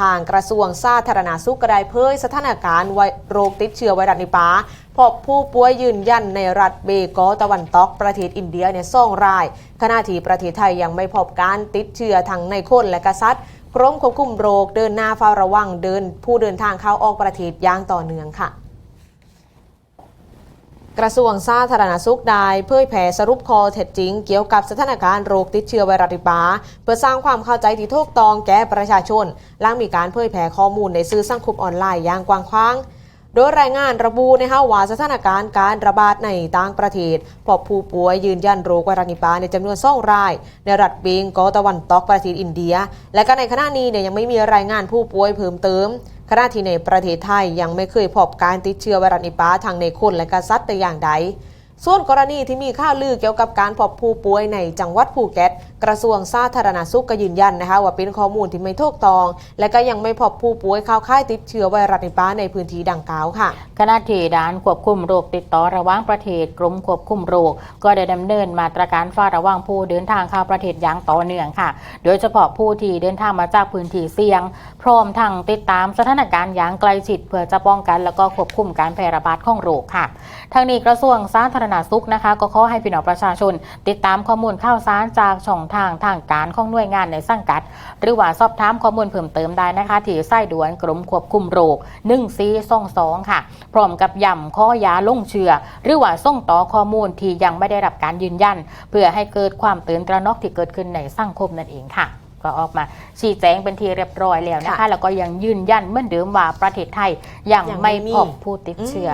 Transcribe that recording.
ทางกระทรวงสาธารณสุขก็ได้เผยสถานการณ์โรคติดเชื้อไวรัสนิปาพบผู้ป่วยยืนยันในรัฐเบกอตะวันตกประเทศอินเดียเนี่ยส่องราย ขณะที่ประเทศไทยยังไม่พบการติดเชื้อทั้งในคนและกษัตริย์กรมควบคุมโรคเดินหน้าเฝ้าระวังเดิน ผู้เดินทางเข้าออกประเทศอย่างต่อเนื่องค่ะ กระทรวงสาธารณสุขได้เผยแผ่สรุปข้อเท็จจริง เกี่ยวกับสถานการณ์โรคติดเชื้อไวรัสนิปาเพื่อสร้างความเข้าใจที่ถูกต้องแก่ประชาชนหลังมีการเผยแผ่ข้อมูลในสื่อสังคมออนไลน์อย่างกว้างขวางโดยรายงานระบุนะคะว่าสถานการณ์การระบาดในต่างประเทศพบผู้ป่วยยืนยันโรคไวรัสนิปาในจำนวน2ราย ในรัฐเบงกอตะวันตกประเทศอินเดีย และก็ในขณะนี้เนี่ยยังไม่มีรายงานผู้ป่วยเพิ่มเติม ขณะที่ในประเทศไทยยังไม่เคยพบการติดเชื้อไวรัสนิปาทางในคนและกษัตริย์แต่อย่างใด ส่วนกรณีที่มีข่าวลือเกี่ยวกับการพบผู้ป่วยในจังหวัดภูเก็ต กระทรวงสาธารณสุขก็ยืนยันนะคะว่าเป็นข้อมูลที่ไม่ถูกต้อง และก็ยังไม่พบผู้ป่วยเข้าค่ายติดเชื้อไวรัสนิปาในพื้นที่ดังกล่าวค่ะขณะที่ด่านควบคุมโรคติดต่อระหว่างประเทศกรมควบคุมโรค ก็ได้ดำเนินมาตรการเฝ้าระวังผู้เดินทางเข้าประเทศอย่างต่อเนื่องค่ะ โดยเฉพาะผู้ที่เดินทางมาจากพื้นที่เสี่ยง พร้อมทั้งติดตามสถานการณ์อย่างใกล้ชิดเพื่อจะป้องกัน แล้วก็ควบคุมการแพร่ระบาดของโรคค่ะทางนี้กระทรวงสาธารณนาสุขนะคะ ก็ขอให้พี่น้องประชาชน ติดตามข้อมูลข่าวสารจากช่องทางทางการของหน่วยงานในสังกัด หรือว่าสอบถามข้อมูลเพิ่มเติมได้นะคะ ที่ไส้ด่วนกรมควบคุมโรค1 4 2 2ค่ะ พร้อมกับย้ำข้อยาลงเชื่อ หรือว่าส่งต่อข้อมูลที่ยังไม่ได้รับการยืนยัน เพื่อให้เกิดความตื่นตระหนกที่เกิดขึ้นในสังคมนั่นเองค่ะก็ออกมาชี้แจงเป็นทีเรียบร้อยแล้วนะคะคะแล้วก็ยังยืนยันเหมือนเดิมว่าประเทศไทยยังยงไม่พบผู้ติดเชื้อ